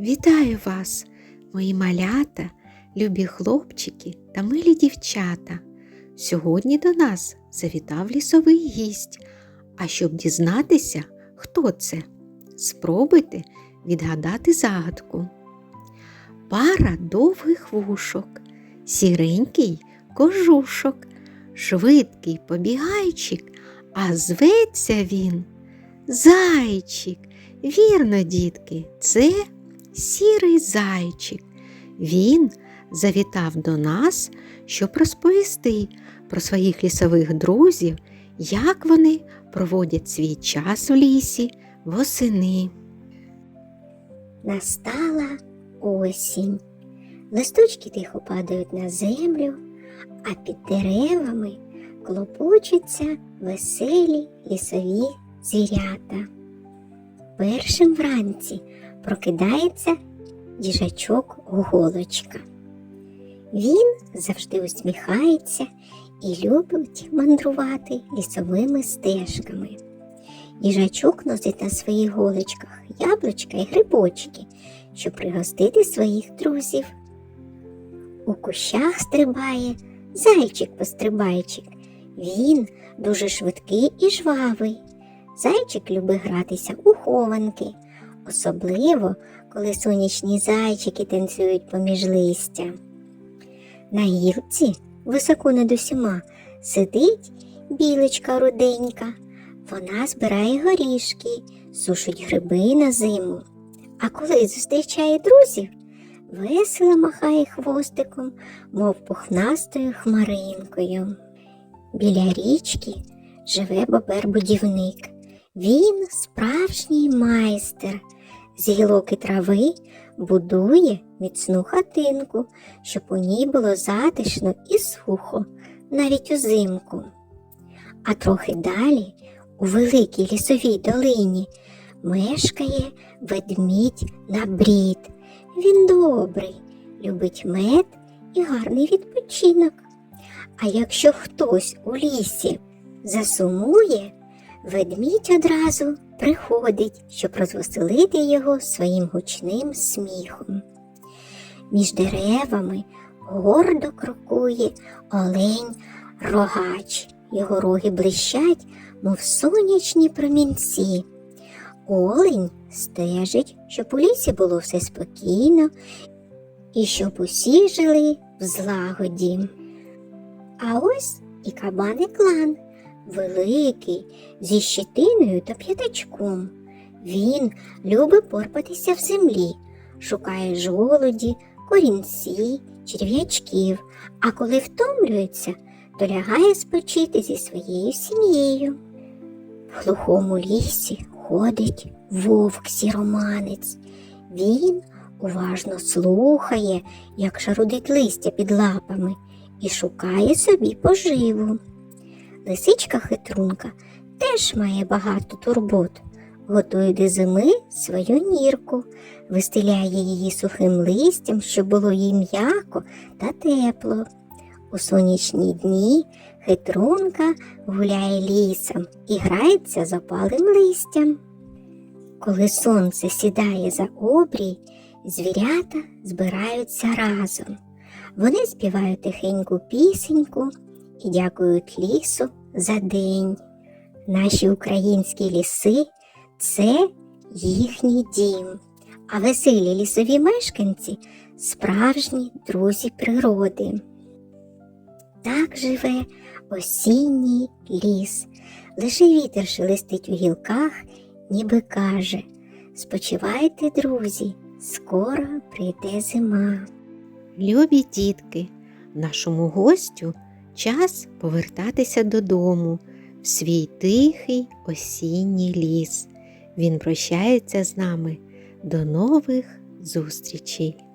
Вітаю вас, мої малята, любі хлопчики та милі дівчата. Сьогодні до нас завітав лісовий гість. А щоб дізнатися, хто це, спробуйте відгадати загадку. Пара довгих вушок, сіренький кожушок, швидкий побігайчик, а зветься він Зайчик. Вірно, дітки, це сірий зайчик. Він завітав до нас, щоб розповісти про своїх лісових друзів, як вони проводять свій час в лісі восени. Настала осінь. Листочки тихо падають на землю, а під деревами клопочуться веселі лісові звірята. Першим вранці прокидається їжачок голочка. Він завжди усміхається і любить мандрувати лісовими стежками. Їжачок носить на своїх голочках яблучка і грибочки, щоб пригостити своїх друзів. У кущах стрибає зайчик-пострибайчик. Він дуже швидкий і жвавий. Зайчик любить гратися у хованки, особливо коли сонячні зайчики танцюють поміж листя. На гілці, високо над усіма, сидить білочка руденька. Вона збирає горішки, сушить гриби на зиму. А коли зустрічає друзів, весело махає хвостиком, мов пухнастою хмаринкою. Біля річки живе бобер-будівник. Він справжній майстер. З гілок і трави будує міцну хатинку, щоб у ній було затишно і сухо, навіть узимку. А трохи далі, у великій лісовій долині, мешкає ведмідь на брід. Він добрий, любить мед і гарний відпочинок. А якщо хтось у лісі засумує, ведмідь одразу приходить, щоб розвеселити його своїм гучним сміхом. Між деревами гордо крокує олень рогач. Його роги блищать, мов сонячні промінці. Олень стежить, щоб у лісі було все спокійно і щоб усі жили в злагоді. А ось і кабаний клан, великий, зі щитиною та п'ятачком. Він любить порпатися в землі, шукає жолуді, корінці, черв'ячків, а коли втомлюється, то лягає спочити зі своєю сім'єю. В глухому лісі ходить вовк сіроманець. Він уважно слухає, як шарудить листя під лапами, і шукає собі поживу. Лисичка хитрунка теж має багато турбот, готує до зими свою нірку, вистеляє її сухим листям, щоб було їй м'яко та тепло. У сонячні дні хитрунка гуляє лісом і грається з опалим листям. Коли сонце сідає за обрій, звірята збираються разом. Вони співають тихеньку пісеньку і дякують лісу за день. Наші українські ліси це їхній дім, а веселі лісові мешканці справжні друзі природи. Так живе осінній ліс, лише вітер шелестить у гілках, ніби каже Спочивайте, друзі, скоро прийде зима. Любі дітки, нашому гостю час повертатися додому в свій тихий осінній ліс. Він прощається з нами. До нових зустрічей!